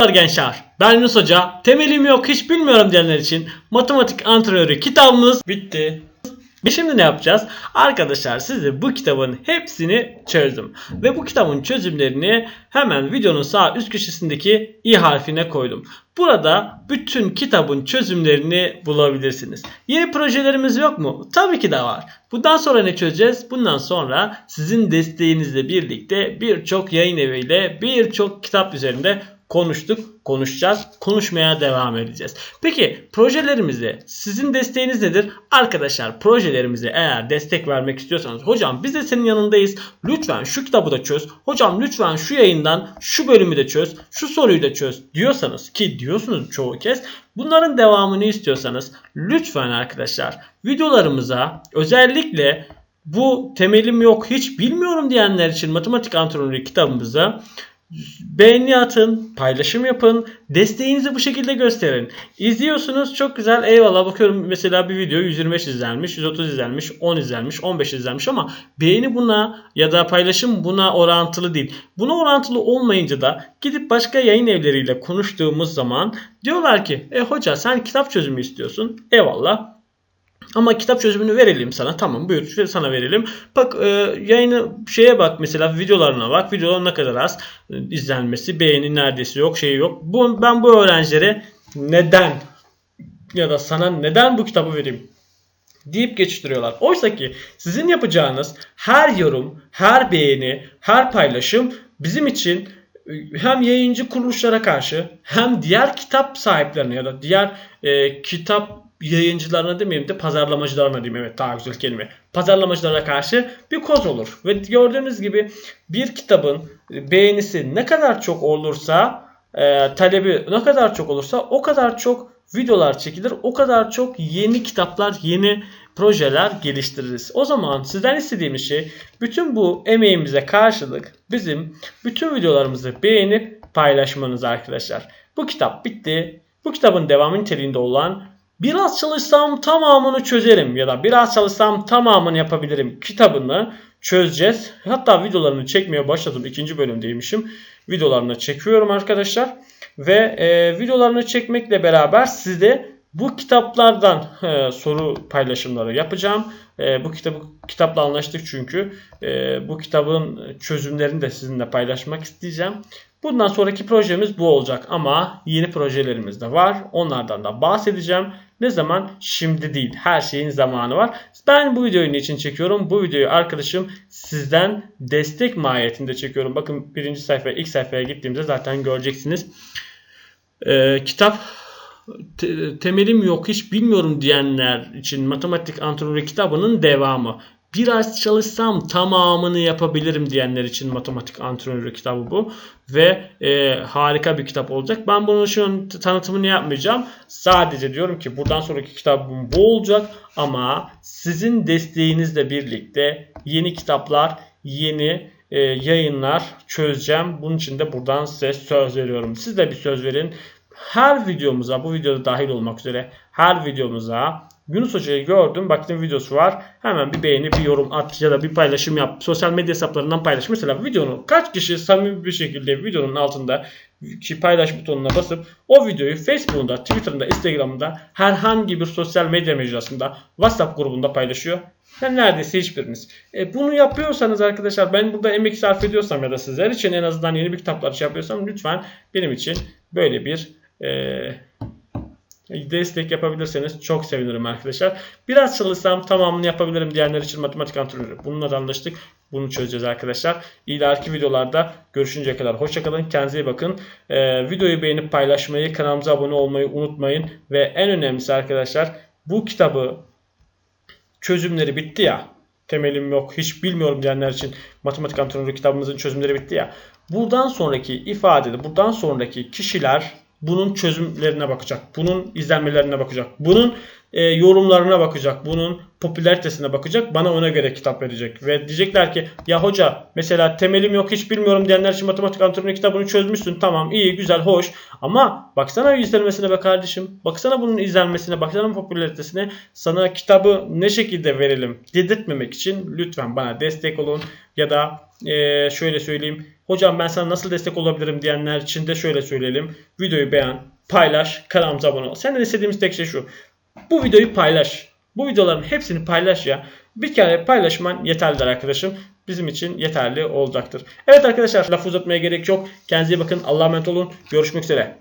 Merhaba gençler. Ben Yunus Hoca. Temelim yok hiç bilmiyorum diyenler için matematik antrenörü kitabımız bitti. Biz şimdi ne yapacağız? Arkadaşlar size bu kitabın hepsini çözdüm. Ve bu kitabın çözümlerini hemen videonun sağ üst köşesindeki i harfine koydum. Burada bütün kitabın çözümlerini bulabilirsiniz. Yeni projelerimiz yok mu? Tabii ki de var. Bundan sonra ne çözeceğiz? Bundan sonra sizin desteğinizle birlikte birçok yayın eviyle birçok kitap üzerinde konuştuk, konuşacağız, konuşmaya devam edeceğiz. Peki projelerimize sizin desteğiniz nedir? Arkadaşlar projelerimize eğer destek vermek istiyorsanız hocam biz de senin yanındayız. Lütfen şu kitabı da çöz. Hocam lütfen şu yayından şu bölümü de çöz. Şu soruyu da çöz diyorsanız ki diyorsunuz çoğu kez. Bunların devamını istiyorsanız lütfen arkadaşlar videolarımıza özellikle bu temelim yok hiç bilmiyorum diyenler için matematik antrenörü kitabımıza beğeni atın, paylaşım yapın, desteğinizi bu şekilde gösterin. İzliyorsunuz çok güzel eyvallah bakıyorum mesela bir video 125 izlenmiş, 130 izlenmiş, 10 izlenmiş, 15 izlenmiş ama beğeni buna ya da paylaşım buna orantılı değil. Buna orantılı olmayınca da gidip başka yayın evleriyle konuştuğumuz zaman diyorlar ki e hoca sen kitap çözümü istiyorsun. Eyvallah. Ama kitap çözümünü verelim sana. Tamam buyur sana verelim. Bak e, yayını şeye bak mesela videolarına bak. Videolar ne kadar az e, izlenmesi, beğeni neredeyse yok, şey yok. Bu, ben bu öğrencilere neden ya da sana neden bu kitabı vereyim deyip geçiştiriyorlar. Oysa ki sizin yapacağınız her yorum, her beğeni, her paylaşım bizim için e, hem yayıncı kuruluşlara karşı hem diğer kitap sahiplerine ya da diğer e, kitap yayıncılarına demeyeyim de pazarlamacılarına diyeyim evet daha güzel kelime. Pazarlamacılara karşı bir koz olur. Ve gördüğünüz gibi bir kitabın beğenisi ne kadar çok olursa e, talebi ne kadar çok olursa o kadar çok videolar çekilir. O kadar çok yeni kitaplar, yeni projeler geliştiririz. O zaman sizden istediğimiz şey bütün bu emeğimize karşılık bizim bütün videolarımızı beğenip paylaşmanız arkadaşlar. Bu kitap bitti. Bu kitabın devamı niteliğinde olan Biraz çalışsam tamamını çözerim ya da biraz çalışsam tamamını yapabilirim kitabını çözeceğiz. Hatta videolarını çekmeye başladım. ikinci bölümdeymişim. Videolarını çekiyorum arkadaşlar. Ve e, videolarını çekmekle beraber size bu kitaplardan e, soru paylaşımları yapacağım. E, bu kitabı kitapla anlaştık çünkü. E, bu kitabın çözümlerini de sizinle paylaşmak isteyeceğim. Bundan sonraki projemiz bu olacak ama yeni projelerimiz de var. Onlardan da bahsedeceğim. Ne zaman? Şimdi değil. Her şeyin zamanı var. Ben bu videoyu için çekiyorum? Bu videoyu arkadaşım sizden destek mahiyetinde çekiyorum. Bakın birinci sayfaya, ilk sayfaya gittiğimde zaten göreceksiniz. Ee, kitap te- temelim yok hiç bilmiyorum diyenler için matematik antrenörü kitabının devamı biraz çalışsam tamamını yapabilirim diyenler için matematik antrenörü kitabı bu. Ve e, harika bir kitap olacak. Ben bunun şu an tanıtımını yapmayacağım. Sadece diyorum ki buradan sonraki kitabım bu olacak. Ama sizin desteğinizle birlikte yeni kitaplar, yeni e, yayınlar çözeceğim. Bunun için de buradan size söz veriyorum. Siz de bir söz verin. Her videomuza, bu videoda dahil olmak üzere her videomuza Yunus Hoca'yı gördüm. Baktım videosu var. Hemen bir beğeni, bir yorum at ya da bir paylaşım yap. Sosyal medya hesaplarından paylaş. Mesela videonu kaç kişi samimi bir şekilde videonun altında ki paylaş butonuna basıp o videoyu Facebook'unda, Twitter'ında, Instagram'da herhangi bir sosyal medya mecrasında, WhatsApp grubunda paylaşıyor. Ben neredeyse hiçbiriniz. E, bunu yapıyorsanız arkadaşlar ben burada emek sarf ediyorsam ya da sizler için en azından yeni bir kitaplar şey yapıyorsam lütfen benim için böyle bir destek yapabilirseniz çok sevinirim arkadaşlar. Biraz çalışsam tamamını yapabilirim diyenler için matematik antrenörü. Bununla da anlaştık. Bunu çözeceğiz arkadaşlar. İleriki videolarda görüşünceye kadar hoşçakalın. Kendinize iyi bakın. Ee, videoyu beğenip paylaşmayı, kanalımıza abone olmayı unutmayın. Ve en önemlisi arkadaşlar bu kitabı çözümleri bitti ya. Temelim yok, hiç bilmiyorum diyenler için matematik antrenörü kitabımızın çözümleri bitti ya. Buradan sonraki ifadede, buradan sonraki kişiler bunun çözümlerine bakacak. Bunun izlenmelerine bakacak. Bunun e, yorumlarına bakacak. Bunun popülaritesine bakacak. Bana ona göre kitap verecek. Ve diyecekler ki ya hoca mesela temelim yok hiç bilmiyorum diyenler için matematik antrenörü kitabını çözmüşsün. Tamam iyi güzel hoş. Ama baksana izlenmesine be kardeşim. Baksana bunun izlenmesine. Baksana popülaritesine. Sana kitabı ne şekilde verelim dedirtmemek için lütfen bana destek olun. Ya da e, şöyle söyleyeyim. Hocam ben sana nasıl destek olabilirim diyenler için de şöyle söyleyelim. Videoyu beğen, paylaş, kanalımıza abone ol. Senden istediğimiz tek şey şu. Bu videoyu paylaş. Bu videoların hepsini paylaş ya. Bir kere paylaşman yeterlidir arkadaşım. Bizim için yeterli olacaktır. Evet arkadaşlar laf uzatmaya gerek yok. Kendinize iyi bakın. Allah'a emanet olun. Görüşmek üzere.